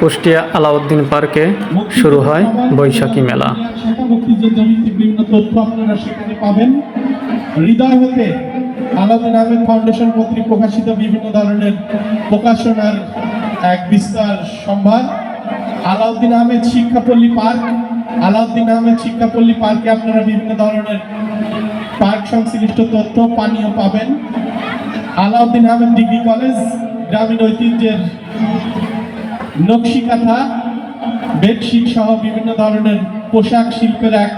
কুষ্টিয়া আলাউদ্দিন পার্কে শুরু হয় বৈশাখী মেলা। বিভিন্ন তথ্য আপনারা সেখানে পাবেন হৃদয় হতে আলাউদ্দিন আহমেদ ফাউন্ডেশন কর্তৃক প্রকাশিত বিভিন্ন ধরনের প্রকাশনার এক বিস্তার সম্ভার আলাউদ্দিন আহমেদ শিক্ষাপল্লী পার্ক। আলাউদ্দিন আহমেদ শিক্ষাপল্লী পার্কে আপনারা বিভিন্ন ধরনের পার্ক সংশ্লিষ্ট তথ্য, পানীয় পাবেন। আলাউদ্দিন আহমেদ ডিগ্রি কলেজ, গ্রামীণ ঐতিহ্যের নকশি কাঁথা বেডশিট সহ বিভিন্ন ধরনের পোশাক শিল্পের এক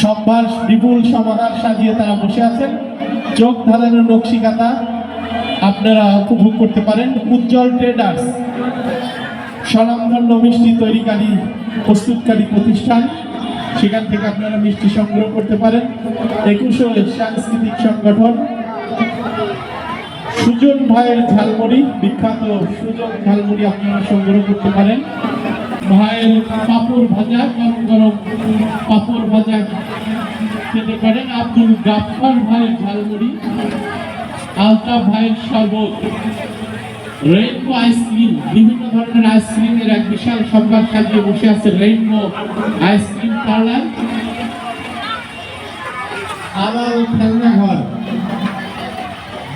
সম্ভার বিপুল সমাহার সাজিয়ে তারা বসে আছেন। চোখ ধারানো নকশি কাঁথা আপনারা উপভোগ করতে পারেন। উজ্জ্বল ট্রেডার্স স্বনামধন্য মিষ্টি তৈরিকারী, প্রস্তুতকারী প্রতিষ্ঠান। সেখান থেকে আপনারা মিষ্টি সংগ্রহ করতে পারেন। একুশে সাংস্কৃতিক সংগঠন সুজন ভাইয়ের ঝালমুড়ি, বিখ্যাত সুজন ঝালমুড়ি আপনারা সংগ্রহ করতে পারেন। ভাইয়ের পাপড় ভাজা, গরম গরম পাপড় ভাজা খেতে পারেন। আব্দুল গাফফার ভাইয়ের ঝালমুড়ি, আলতা ভাইয়ের শরবত রেইনবো আইসক্রিম বিভিন্ন ধরনের আইসক্রিমের এক বিশাল সম্ভার সাজিয়ে বসে আছে রেইনবো আইসক্রিম পার্লার আমার খেলনা ঘর।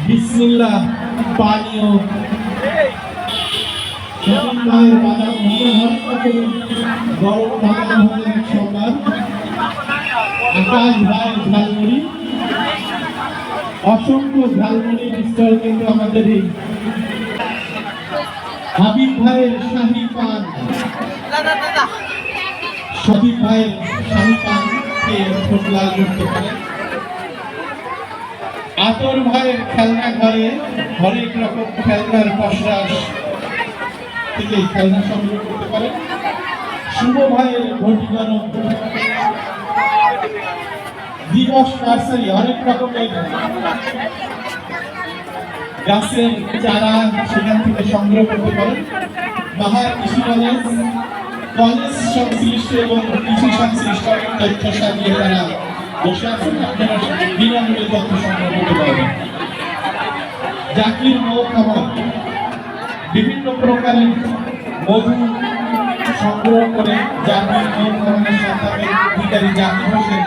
বিসমিল্লাহ পানীয়। গরম ঢাকা ভবনের সম্মান। আকাশ ভাইয়ের ঝালমুড়ি। অসংখ্য ঝালমুড়ির স্টল কিন্তু আমাদের এই হাবিব ভাইয়ের শাহী পান। সবিব ভাইয়ের শাহী পান খেয়ে লাল করতে পারেন। আতর ভাইয়ের খেলনা ঘরে হরেক রকম খেলনার পশরাস থেকে খেলনা সংগ্রহ করতে পারেন। শুভ ভাইয়ের ঘটি দিবস নার্সারি অনেক রকমের গাছের চারা সেখান থেকে সংগ্রহ করতে পারেন। বাহার কৃষি কলেজ কলেজ সংশ্লিষ্ট এবং কৃষি সংশ্লিষ্ট তথ্য সাজিয়ে তারা বসে আছেন আপনারা বিনামূল্যে তথ্য সংগ্রহ করতে পারবেন জাকির মহকামা বিভিন্ন প্রকারের মধু সংগ্রহ করে জাকির মহকামানের সন্তানের অধিকারী জাকির হোসেন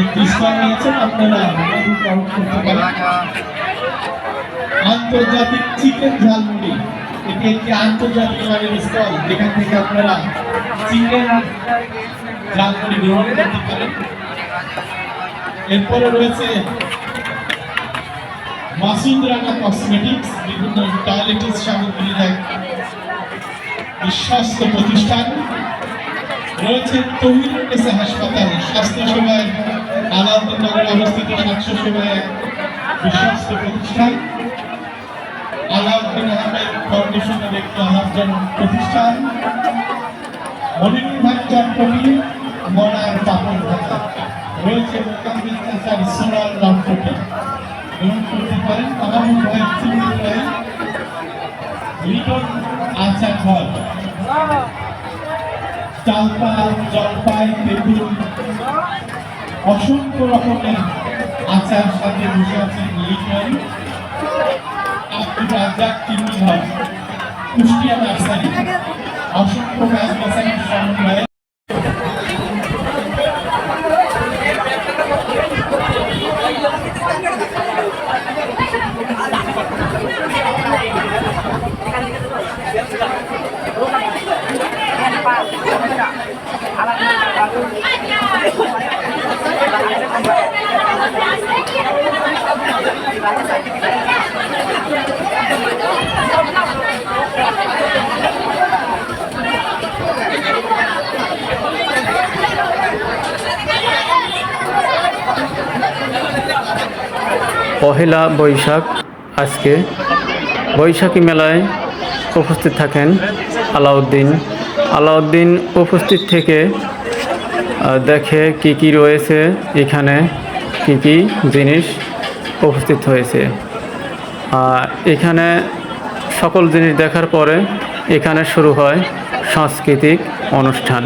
একটি স্থান নিয়েছেন আপনারা মধু গ্রহণ করতে পারেন আন্তর্জাতিক চিকেন ঝালমুড়ি। এটি একটি আন্তর্জাতিক মানের স্টল। যেখান থেকে আপনারা চিকেন ঝালমুড়ি গ্রহণ করতে পারেন এরপরে রয়েছে মাসুদ রানা কসমেটিক্স বিভিন্ন টয়লেটিস সামগ্রীর এক বিশ্বস্ত প্রতিষ্ঠান। রয়েছে তহিরুন্নেসা হাসপাতাল। স্বাস্থ্য সেবায় আলাউদ্দিনগরে অবস্থিত স্বাস্থ্য সেবায় এক বিশ্বস্ত প্রতিষ্ঠান আলাউদ্দিন আহমেদ ফাউন্ডেশনের একটি প্রতিষ্ঠান। মনিরুল ভাই চটপটি মনার পাপড় ভাতা রয়েছে মোকাবিল স্যার সোনার লটপটি গ্রহণ করতে পারেন আমার ভাই চিংড়ি ভাই লিটন আচার ঘর চালতা জলপাই, তেঁতুল, অসংখ্য রকমের আচার সাথে বসে আছেন লিটন। আব্দুল রাজ্জাক চিংড়ি ঘর কুষ্টিয়া নার্সারি অসংখ্য গাছ গাছালির সমন্বয়ে পহেলা বৈশাখ আজকে বৈশাখী মেলায় উপস্থিত থাকেন আলাউদ্দিন। আলাউদ্দিন উপস্থিত থেকে দেখে কি কি রয়েছে এখানে, কি কি জিনিস উপস্থিত হয়েছে। এখানে সকল জিনিস দেখার পরে এখানে শুরু হয় সাংস্কৃতিক অনুষ্ঠান।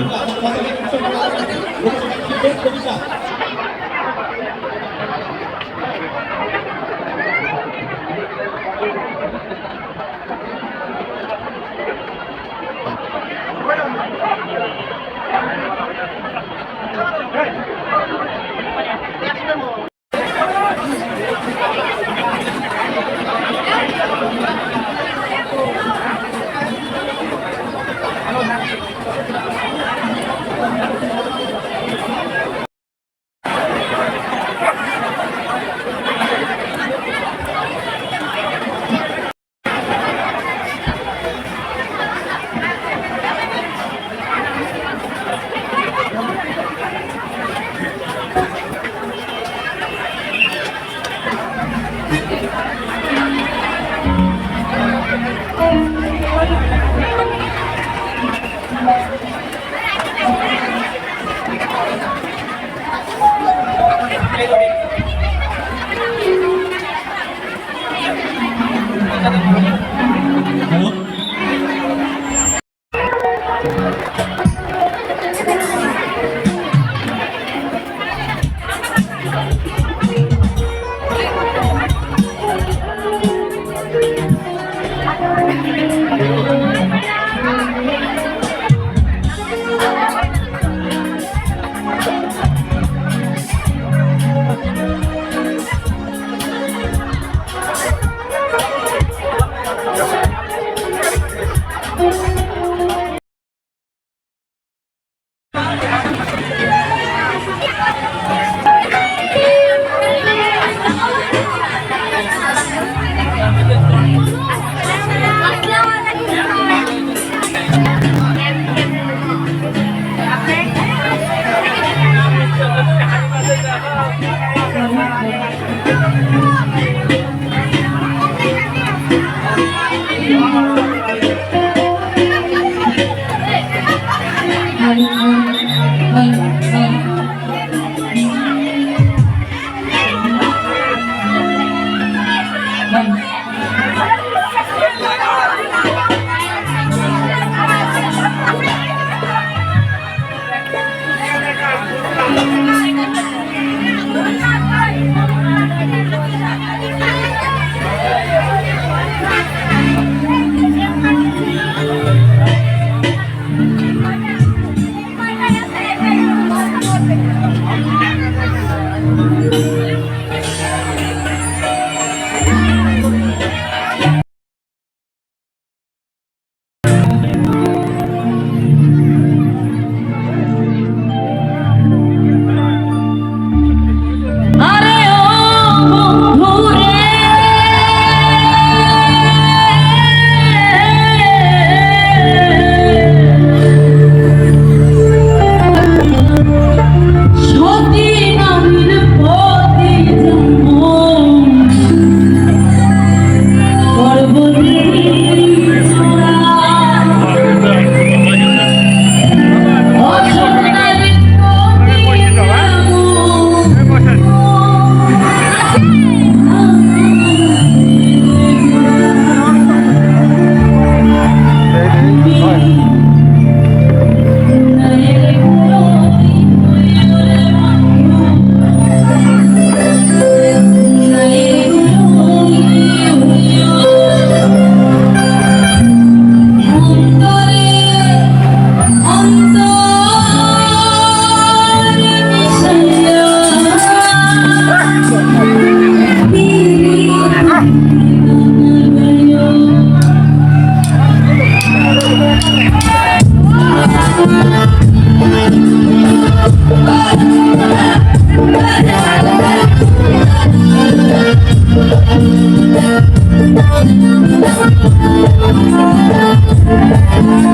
Thank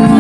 you.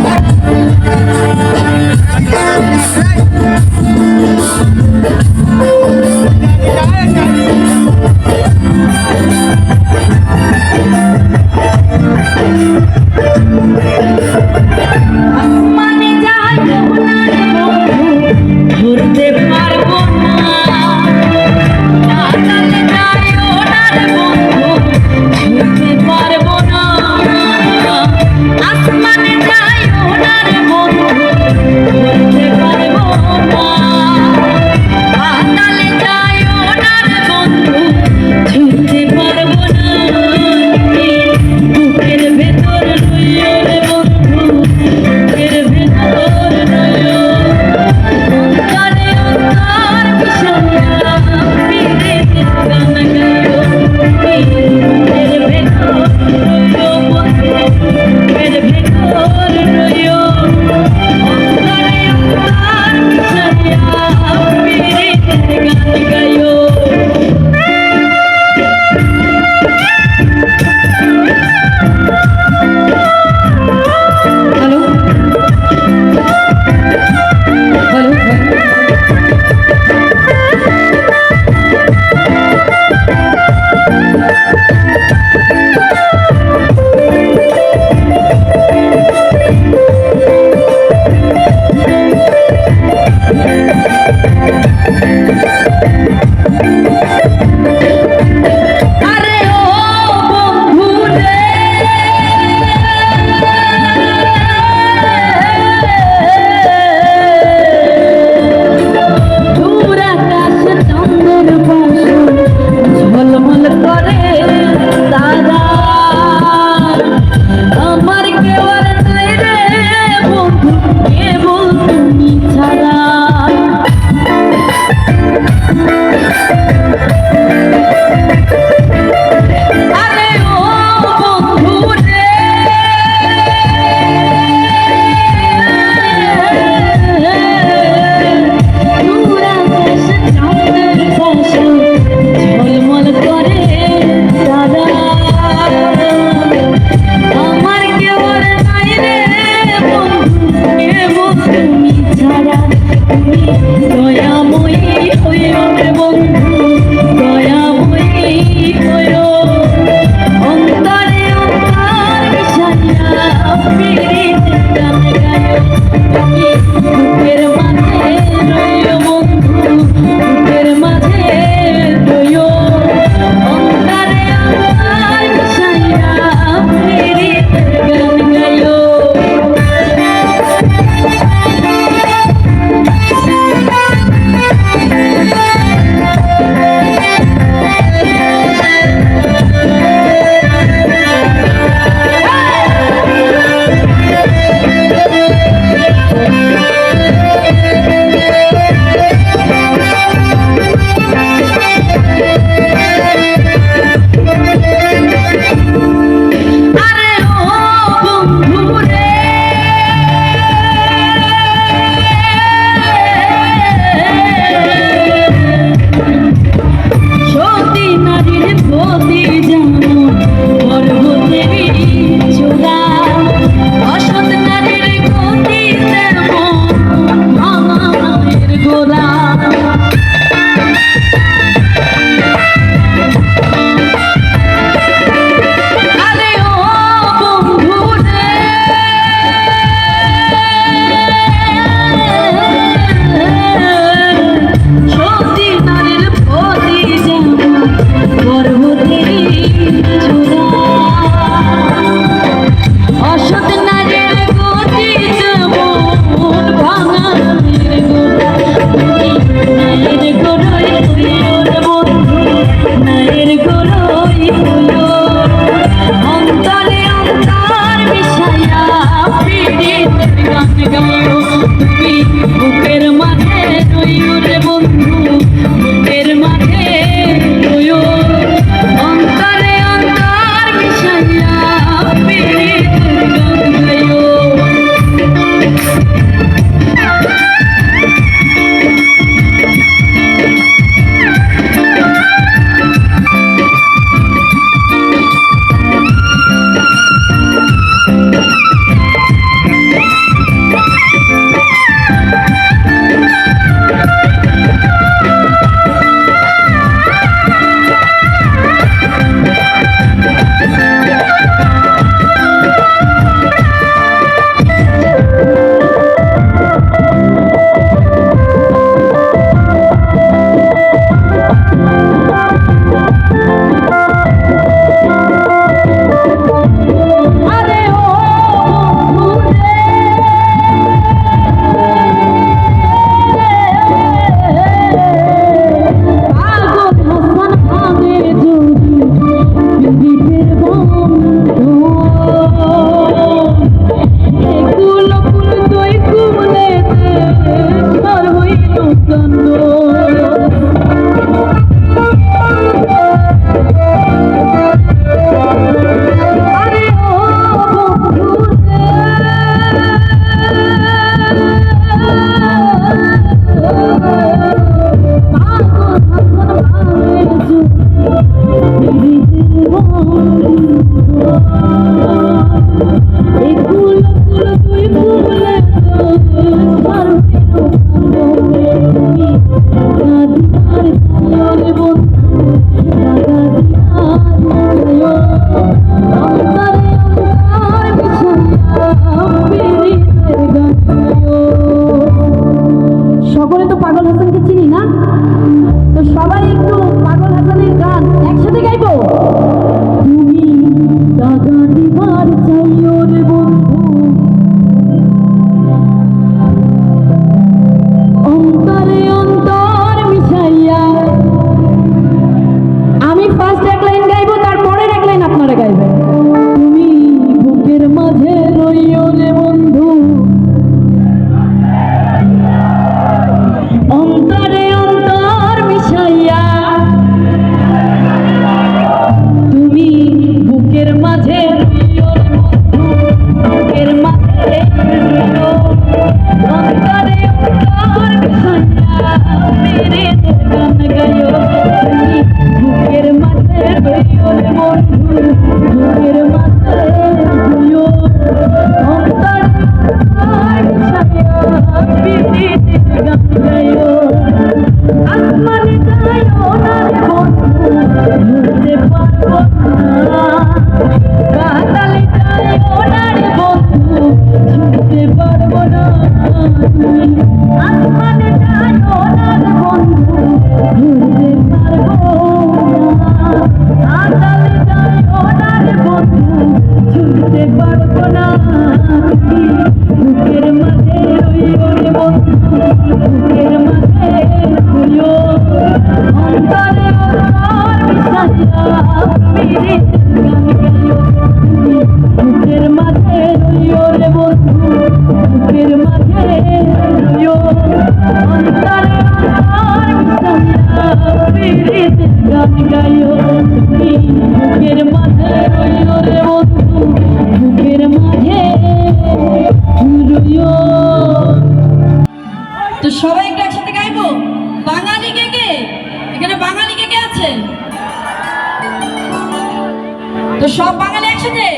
সব বাঙালি একসাথে?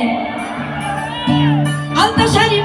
আলতা শাড়ি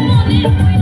morning.